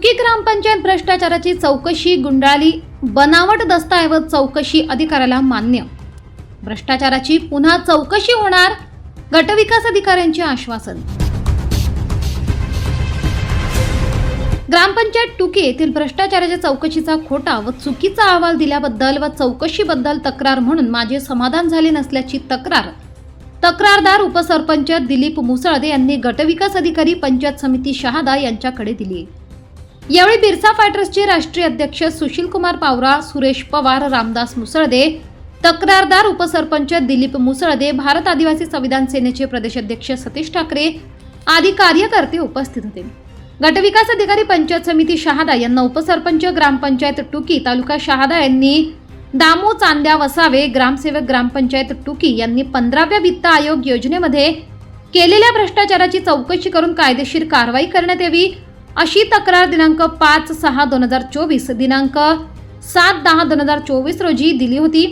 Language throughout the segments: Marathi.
चुकी ग्रामपंचायत भ्रष्टाचाराची चौकशी गुंडाळली बनावट दस्तऐवज चौकशी अधिकाऱ्याला मान्य. भ्रष्टाचाराची पुन्हा चौकशी होणार गटविकास अधिकाऱ्यांचे आश्वासन. ग्रामपंचायत टुके येथील भ्रष्टाचाराच्या चौकशीचा खोटा व चुकीचा अहवाल दिल्याबद्दल व चौकशीबद्दल तक्रार म्हणून माझे समाधान झाले नसल्याची तक्रार. तक्रारदार उपसरपंच दिलीप मुसळदे यांनी गटविकास अधिकारी पंचायत समिती शहादा यांच्याकडे दिली यावेळी बिरसा फायटर्सचे राष्ट्रीय अध्यक्ष सुशील कुमार पावरा सुरेश पवार रामदास मुसळदे तक्रारदार उपसरपंच दिलीप मुसळदे भारत आदिवासी संविधान सेनेचे प्रदेशाध्यक्ष सतीश ठाकरे आदी कार्यकर्ते उपस्थित होते. गटविकास अधिकारी पंचायत समिती शहादा यांना उपसरपंच ग्रामपंचायत टुकी तालुका शहादा यांनी दामू चांद्या वसावे ग्रामसेवक ग्रामपंचायत टुकी यांनी पंधराव्या वित्त आयोग योजनेमध्ये केलेल्या भ्रष्टाचाराची चौकशी करून कायदेशीर कारवाई करण्यात यावी अशी तक्रार दिनांक पाच सहा दोन हजार चोवीस दिनांक सात दहा दोन हजार चोवीस रोजी दिली होती.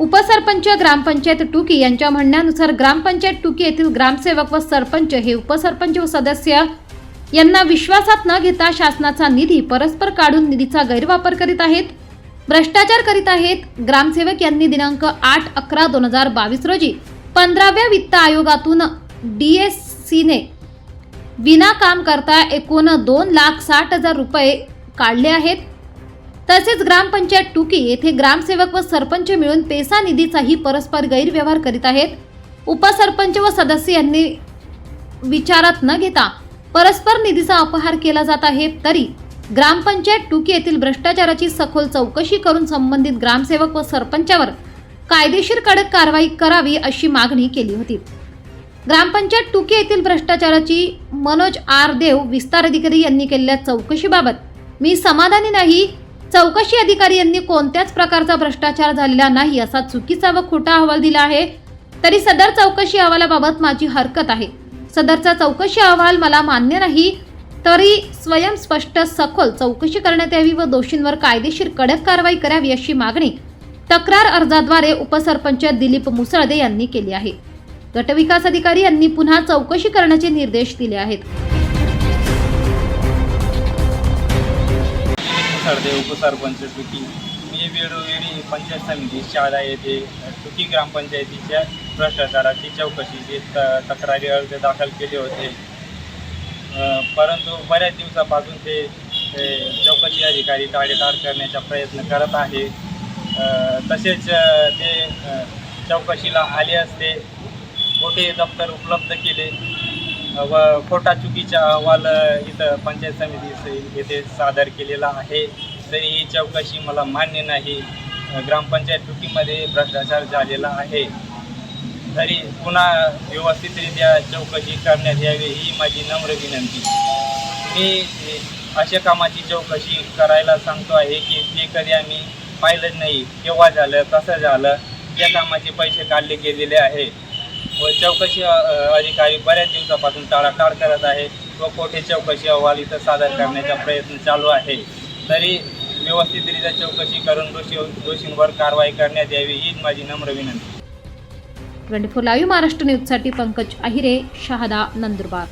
उपसरपंच ग्रामपंचायत टुकी यांच्या म्हणण्यानुसार ग्रामपंचायत टुकी येथील ग्रामसेवक व सरपंच हे उपसरपंच व सदस्य यांना विश्वासात न घेता शासनाचा निधी परस्पर काढून निधीचा गैरवापर करीत आहेत. भ्रष्टाचार करीत आहेत. ग्रामसेवक यांनी दिनांक आठ अकरा दोन हजार बावीस रोजी पंधराव्या वित्त आयोगातून डी एस सीने विना काम करता एकूण दोन लाख साठ हजार रुपये काढले आहेत. तसेच ग्रामपंचायत टुकी येथे ग्रामसेवक व सरपंच मिळून पेसा निधीचाही परस्पर गैरव्यवहार करीत आहेत. उपसरपंच व सदस्य यांनी विचारात न घेता परस्पर निधीचा अपहार केला जात आहे. तरी ग्रामपंचायत टुकी येथील भ्रष्टाचाराची सखोल चौकशी करून संबंधित ग्रामसेवक व सरपंचावर कायदेशीर कडक कारवाई करावी अशी मागणी केली होती. ग्रामपंचायत टुकी येथील भ्रष्टाचाराची मनोज आर देव विस्तार अधिकारी यांनी केलेल्या चौकशीबाबत. मी समाधानी नाही. चौकशी अधिकारी यांनी कोणत्याच प्रकारचा भ्रष्टाचार झालेला नाही असा चुकीचा व खोटा अहवाल दिला आहे. तरी सदर चौकशी अहवालाबाबत माझी हरकत आहे. सदरचा चौकशी अहवाल मला मान्य नाही. तरी स्वयंस्पष्ट सखोल चौकशी करण्यात यावी व दोषींवर कायदेशीर कडक कारवाई करावी अशी मागणी तक्रार अर्जाद्वारे उपसरपंच दिलीप मुसळदे यांनी केली आहे. गटविकास अधिकारी यांनी पुन्हा चौकशी करण्याचे निर्देश दिले आहेत. सरदे उपसरपंच टुकी मी वेळोवेळी पंचायत समिती शाळा येथे टुकी ग्रामपंचायतीच्या भ्रष्टाचाराची चौकशीची त तक्रारी अर्ज दाखल केले होते. परंतु बऱ्याच दिवसापासून ते चौकशी अधिकारी टाळेटाळ करण्याचा प्रयत्न करत आहे. तसेच ते चौकशीला आले असते. खोटे दप्तर उपलब्ध केले. व खोटा चुकीचा अहवाल इथं पंचायत समिती येथे सादर केलेला आहे. तरी ही चौकशी मला मान्य नाही. ग्रामपंचायत चुकीमध्ये भ्रष्टाचार झालेला आहे. तरी पुन्हा व्यवस्थितरित्या चौकशी करण्यात यावी ही माझी नम्र विनंती. मी अशा कामाची चौकशी करायला सांगतो आहे की ते कधी आम्ही पाहिलं नाही केव्हा झालं कसं झालं त्या कामाचे पैसे काढले गेलेले आहे व चौकशी अधिकारी बऱ्याच दिवसापासून टाळाटाळ करत आहे. व कोठे चौकशी अहवाल इथं सादर करण्याचा प्रयत्न चालू आहे. तरी व्यवस्थितरित्या चौकशी करून दोषी दोषींवर कारवाई करण्यात यावी हीच माझी नम्र विनंती. ट्वेंटी फोर लाईव्ह महाराष्ट्र न्यूजसाठी पंकज अहिरे शहादा नंदुरबार.